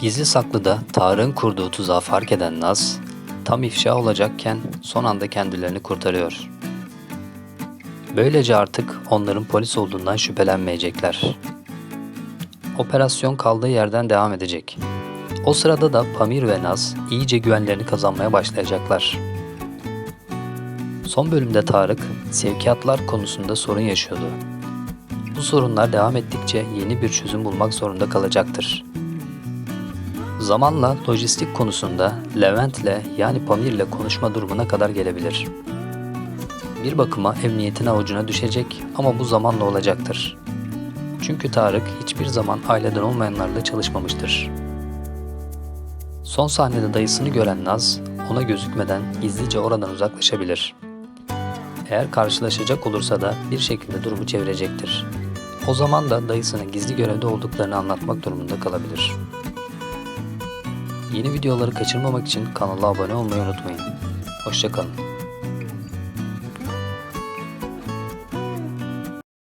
Gizli saklıda Tarık'ın kurduğu tuzağı fark eden Naz, tam ifşa olacakken son anda kendilerini kurtarıyor. Böylece artık onların polis olduğundan şüphelenmeyecekler. Operasyon kaldığı yerden devam edecek. O sırada da Pamir ve Naz iyice güvenlerini kazanmaya başlayacaklar. Son bölümde Tarık, sevkiyatlar konusunda sorun yaşıyordu. Bu sorunlar devam ettikçe yeni bir çözüm bulmak zorunda kalacaktır. Zamanla lojistik konusunda Levent'le yani Pamir'le konuşma durumuna kadar gelebilir. Bir bakıma emniyetin avucuna düşecek ama bu zamanla olacaktır. Çünkü Tarık hiçbir zaman aileden olmayanlarla çalışmamıştır. Son sahnede dayısını gören Naz, ona gözükmeden gizlice oradan uzaklaşabilir. Eğer karşılaşacak olursa da bir şekilde durumu çevirecektir. O zaman da dayısının gizli görevde olduklarını anlatmak durumunda kalabilir. Yeni videoları kaçırmamak için kanala abone olmayı unutmayın. Hoşçakalın.